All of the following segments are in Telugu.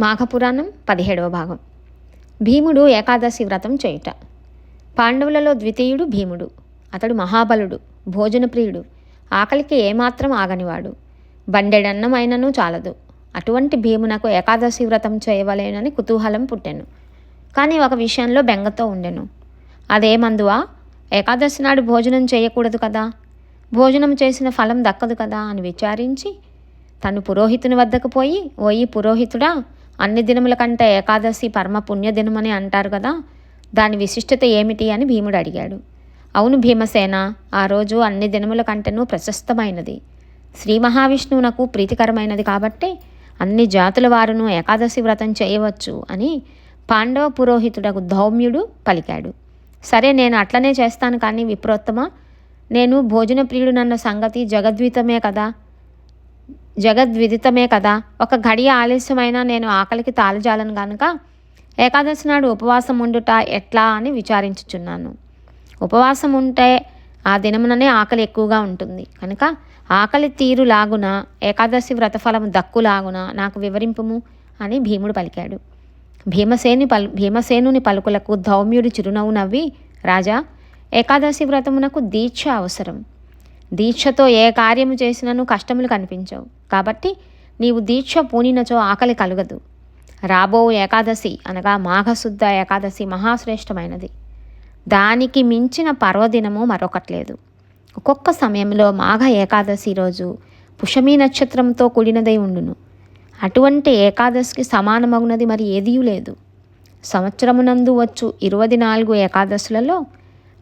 మాఘపురాణం పదిహేడవ భాగం. భీముడు ఏకాదశి వ్రతం చేయుట. పాండవులలో ద్వితీయుడు భీముడు. అతడు మహాబలుడు భోజనప్రియుడు. ఆకలికి ఏమాత్రం ఆగనివాడు. బండెడన్నం అయినను చాలదు. అటువంటి భీమునకు ఏకాదశి వ్రతం చేయవలేనని కుతూహలం పుట్టెను. కానీ ఒక విషయంలో బెంగతో ఉండెను. అదేమందువా? ఏకాదశి నాడు భోజనం చేయకూడదు కదా? భోజనం చేసిన ఫలం దక్కదు కదా? అని విచారించి తను పురోహితుని వద్దకు పోయి ఓయి పురోహితుడా! అన్ని దినముల కంటే ఏకాదశి పరమ పుణ్యదినమని అంటారు కదా దాని విశిష్టత ఏమిటి అని భీముడు అడిగాడు. అవును భీమసేన ఆ రోజు అన్ని దినముల కంటేనూ ప్రశస్తమైనది. శ్రీ మహావిష్ణువునకు ప్రీతికరమైనది కాబట్టి అన్ని జాతుల వారును ఏకాదశి వ్రతం చేయవచ్చు అని పాండవ పురోహితుడకు ధౌమ్యుడు పలికాడు. సరే నేను అట్లనే చేస్తాను కానీ విప్రోత్తమ నేను భోజన ప్రియుడునన్న సంగతి జగద్వితమే కదా జగద్విదితమే కదా. ఒక గడియ ఆలస్యమైనా నేను ఆకలికి తాళజాలను గనుక ఏకాదశి నాడు ఉపవాసం ఉండుట ఎట్లా అని విచారించుచున్నాను. ఉపవాసం ఉంటే ఆ దినముననే ఆకలి ఎక్కువగా ఉంటుంది. కనుక ఆకలి తీరు లాగున ఏకాదశి వ్రతఫలము దక్కులాగున నాకు వివరింపుము అని భీముడు పలికాడు. భీమసేని పలు భీమసేనుని పలుకులకు ధౌమ్యుడి చిరునవ్వు నవ్వి రాజా ఏకాదశి వ్రతమునకు దీక్ష అవసరం. దీక్షతో ఏ కార్యము చేసినను కష్టములు కనిపించవు. కాబట్టి నీవు దీక్ష పూనినచో ఆకలి కలుగదు. రాబో ఏకాదశి అనగా మాఘశుద్ధ ఏకాదశి మహాశ్రేష్టమైనది. దానికి మించిన పర్వదినము మరొకట్లేదు. ఒక్కొక్క సమయంలో మాఘ ఏకాదశి రోజు పుషమీ నక్షత్రంతో కూడినదై ఉండును. అటువంటి ఏకాదశికి సమానమగునది మరి ఏదీ లేదు. సంవత్సరమునందు వచ్చు ఇరవై నాలుగు ఏకాదశులలో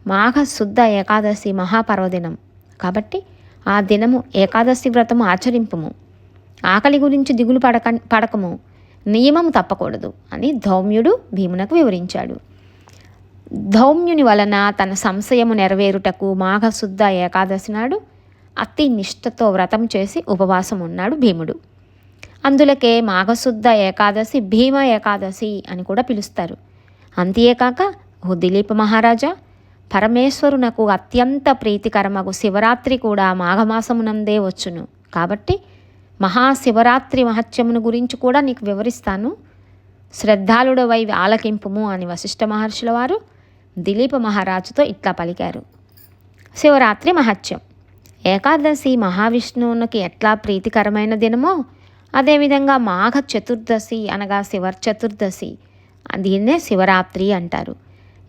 మాఘ శుద్ధ ఏకాదశి మహాపర్వదినం. కాబట్టి ఆ దినము ఏకాదశి వ్రతము ఆచరింపుము. ఆకలి గురించి దిగులు పడక పడకము. నియమము తప్పకూడదు అని ధౌమ్యుడు భీమునకు వివరించాడు. ధౌమ్యుని వలన తన సంశయము నెరవేరుటకు మాఘశుద్ధ ఏకాదశి నాడు అతి నిష్ఠతో వ్రతం చేసి ఉపవాసం ఉన్నాడు భీముడు. అందులకే మాఘశుద్ధ ఏకాదశి భీమ ఏకాదశి అని కూడా పిలుస్తారు. అంతేకాక ఓ దిలీప్ మహారాజా పరమేశ్వరునకు అత్యంత ప్రీతికరమగు శివరాత్రి కూడా మాఘమాసమునందే వచ్చును. కాబట్టి మహాశివరాత్రి మహత్యమును గురించి కూడా నీకు వివరిస్తాను. శ్రద్ధాళుడవై ఆలకింపుము అని వశిష్ఠ మహర్షుల వారు దిలీప మహారాజుతో ఇట్లా పలికారు. శివరాత్రి మహత్యం. ఏకాదశి మహావిష్ణువునికి ఎట్లా ప్రీతికరమైన దినమో అదేవిధంగా మాఘ చతుర్దశి అనగా శివ చతుర్దశి దీన్నే శివరాత్రి అంటారు.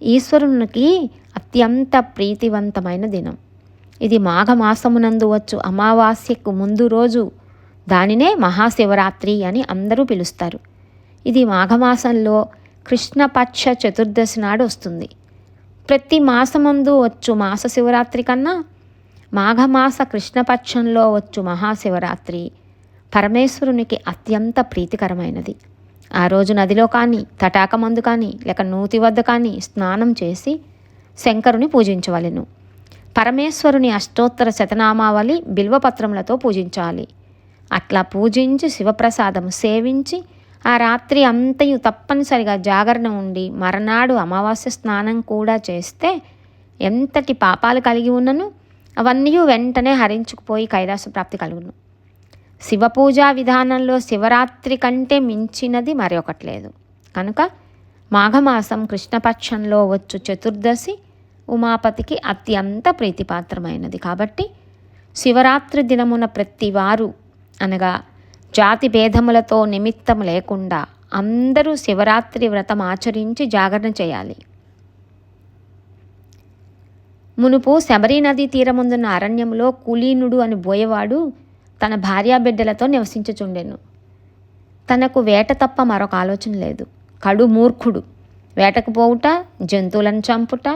ఈశ్వరునికి అత్యంత ప్రీతివంతమైన దినం. ఇది మాఘమాసమునందు వచ్చు. అమావాస్యకు ముందు రోజు దానినే మహాశివరాత్రి అని అందరూ పిలుస్తారు. ఇది మాఘమాసంలో కృష్ణపక్ష చతుర్దశి నాడు వస్తుంది. ప్రతి మాసమందు వచ్చు మాస శివరాత్రి కన్నా మాఘమాస కృష్ణపక్షంలో వచ్చు మహాశివరాత్రి పరమేశ్వరునికి అత్యంత ప్రీతికరమైనది. ఆ రోజు నదిలో కానీ తటాకమందు కానీ లేక నూతి వద్ద కానీ స్నానం చేసి శంకరుని పూజించవలెను. పరమేశ్వరుని అష్టోత్తర శతనామావళి బిల్వపత్రములతో పూజించాలి. అట్లా పూజించి శివప్రసాదం సేవించి ఆ రాత్రి అంతయు తప్పనిసరిగా జాగరణ ఉండి మరనాడు అమావాస్య స్నానం కూడా చేస్తే ఎంతటి పాపాలు కలిగి ఉన్నను అవన్నీ వెంటనే హరించుకుపోయి కైలాస ప్రాప్తి కలుగును. శివపూజా విధానంలో శివరాత్రి కంటే మించినది మరొకటి లేదు కనుక మాఘమాసం కృష్ణపక్షంలో వచ్చు చతుర్దశి ఉమాపతికి అత్యంత ప్రీతిపాత్రమైనది. కాబట్టి శివరాత్రి దినమున ప్రతి వారు అనగా జాతి భేదములతో నిమిత్తం లేకుండా అందరూ శివరాత్రి వ్రతం ఆచరించి జాగరణ చేయాలి. మునుపు శబరి నదీ తీరముందున్న అరణ్యంలో కులీనుడు అని బోయవాడు తన భార్యాబిడ్డలతో నివసించుచుండెను. తనకు వేట తప్ప మరొక ఆలోచన లేదు. కడు మూర్ఖుడు. వేటకు పోవుట జంతువులను చంపుట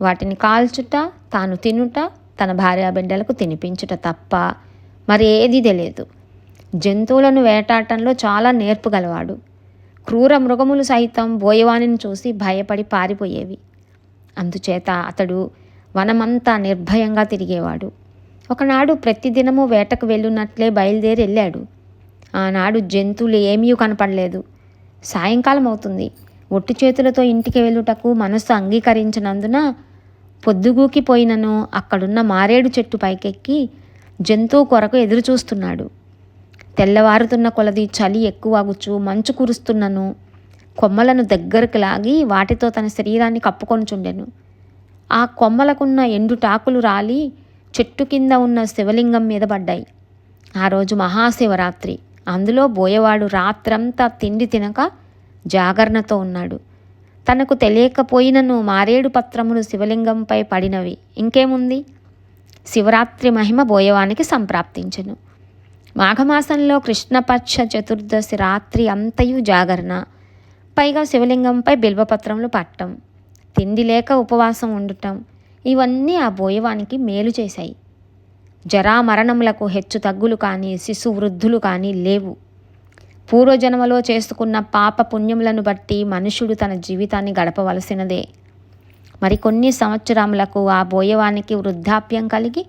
వాటిని కాల్చుట తాను తినుట తన భార్యాబిడ్డలకు తినిపించుట తప్ప మరేది తెలియదు. జంతువులను వేటాడటంలో చాలా నేర్పు గలవాడు. క్రూర మృగములు సైతం బోయవాణిని చూసి భయపడి పారిపోయేవి. అందుచేత అతడు వనమంతా నిర్భయంగా తిరిగేవాడు. ఒకనాడు ప్రతిదినము వేటకు వెళ్ళున్నట్లే బయలుదేరి వెళ్ళాడు. ఆనాడు జంతువులు ఏమీ కనపడలేదు. సాయంకాలం అవుతుంది ఒట్టి చేతులతో ఇంటికి వెళ్ళుటకు మనస్సు అంగీకరించినందున పొద్దుగూకి పోయినను అక్కడున్న మారేడు చెట్టు పైకెక్కి జంతువు కొరకు ఎదురు చూస్తున్నాడు తెల్లవారుతున్న కొలది చలి ఎక్కువగుచు మంచు కురుస్తున్నను. కొమ్మలను దగ్గరకు లాగి వాటితో తన శరీరాన్ని కప్పుకొనుచుండెను. ఆ కొమ్మలకున్న ఎండుటాకులు రాలి చెట్టు కింద ఉన్న శివలింగం మీద పడ్డాయి. ఆ రోజు మహాశివరాత్రి. అందులో బోయవాడు రాత్రంతా తిండి తినక జాగరణతో ఉన్నాడు. తనకు తెలియకపోయినను మారేడు పత్రములు శివలింగంపై పడినవి. ఇంకేముంది? శివరాత్రి మహిమ బోయవానికి సంప్రాప్తించెను. మాఘమాసంలో కృష్ణపక్ష చతుర్దశి రాత్రి అంతయు జాగరణ. పైగా శివలింగంపై బిల్వపత్రములు పట్టం. తిండి లేక ఉపవాసం ఉండటం. ఇవన్నీ ఆ బోయవానికి మేలు చేశాయి. జరామరణములకు హెచ్చు తగ్గులు కానీ శిశు వృద్ధులు కానీ లేవు. పూర్వజన్మలో చేసుకున్న పాప పుణ్యములను బట్టి మనుషుడు తన జీవితాన్ని గడపవలసినదే. మరికొన్ని సంవత్సరములకు ఆ బోయవానికి వృద్ధాప్యం కలిగి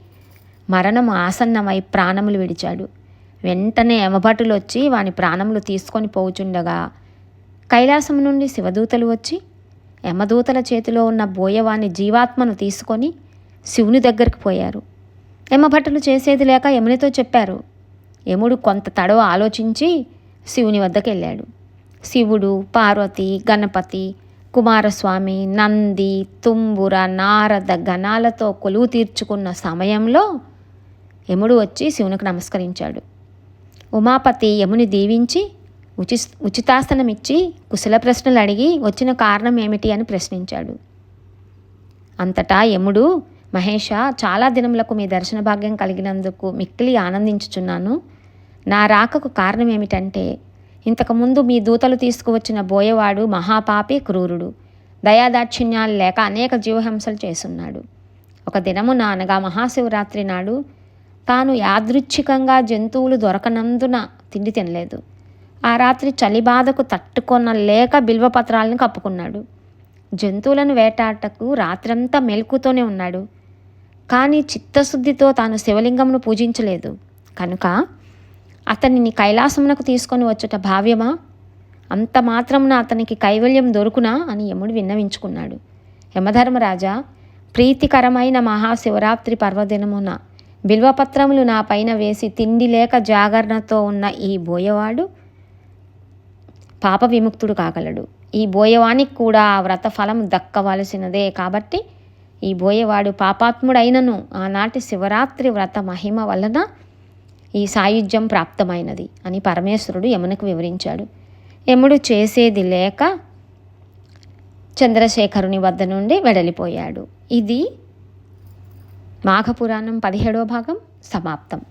మరణం ఆసన్నమై ప్రాణములు విడిచాడు. వెంటనే యమభటులు వచ్చి వాని ప్రాణములు తీసుకొని పోవుచుండగా కైలాసం నుండి శివదూతలు వచ్చి యమదూతల చేతిలో ఉన్న బోయవాని జీవాత్మను తీసుకొని శివుని దగ్గరికి పోయారు. యమభటులు చేసేది లేక యమునితో చెప్పారు యముడు కొంత తడవ ఆలోచించి శివుని వద్దకు వెళ్ళాడు శివుడు పార్వతి గణపతి కుమారస్వామి నంది తుంబుర నారద గణాలతో కొలువు తీర్చుకున్న సమయంలో యముడు వచ్చి శివునికి నమస్కరించాడు. ఉమాపతి యముని దీవించి ఉచి ఉచితాసనమిచ్చి కుశల ప్రశ్నలు అడిగి వచ్చిన కారణం ఏమిటి అని ప్రశ్నించాడు. అంతటా యముడు మహేష చాలా దినములకు మీ దర్శన భాగ్యం కలిగినందుకు మిక్కిలి ఆనందించుచున్నాను. నా రాకకు కారణం ఏమిటంటే ఇంతకుముందు మీ దూతలు తీసుకువచ్చిన బోయవాడు మహాపాపి క్రూరుడు. దయాదాక్షిణ్యాలు లేక అనేక జీవహింసలు చేస్తున్నాడు. ఒక దినమున అనగా మహాశివరాత్రి నాడు తాను యాదృచ్ఛికంగా జంతువులు దొరకనందున తిండి తినలేదు. ఆ రాత్రి చలి బాధకు తట్టుకొనలేక బిల్వపత్రాలను కప్పుకున్నాడు. జంతువులను వేటాటకు రాత్రంతా మెలుకుతోనే ఉన్నాడు. కానీ చిత్తశుద్ధితో తాను శివలింగమును పూజించలేదు. కనుక అతనిని కైలాసమునకు తీసుకొని వచ్చుట భావ్యమా? అంత మాత్రమున అతనికి కైవల్యం దొరుకునా అని యముడు విన్నవించుకున్నాడు. యమధర్మరాజా ప్రీతికరమైన మహాశివరాత్రి పర్వదినమున బిల్వపత్రములు నా పైన వేసి తిండి లేక జాగరణతో ఉన్న ఈ బోయవాడు పాప విముక్తుడు కాగలడు. ఈ బోయవానికి కూడా ఆ వ్రత ఫలం దక్కవలసినదే కాబట్టి ఈ బోయవాడు పాపాత్ముడైనను. ఆనాటి శివరాత్రి వ్రత మహిమ వలన ఈ సాయుధ్యం ప్రాప్తమైనది అని పరమేశ్వరుడు యమునకు వివరించాడు. యముడు చేసేది లేక చంద్రశేఖరుని వద్ద నుండి వెడలిపోయాడు. ఇది మాఘపురాణం పదిహేడవ భాగం సమాప్తం.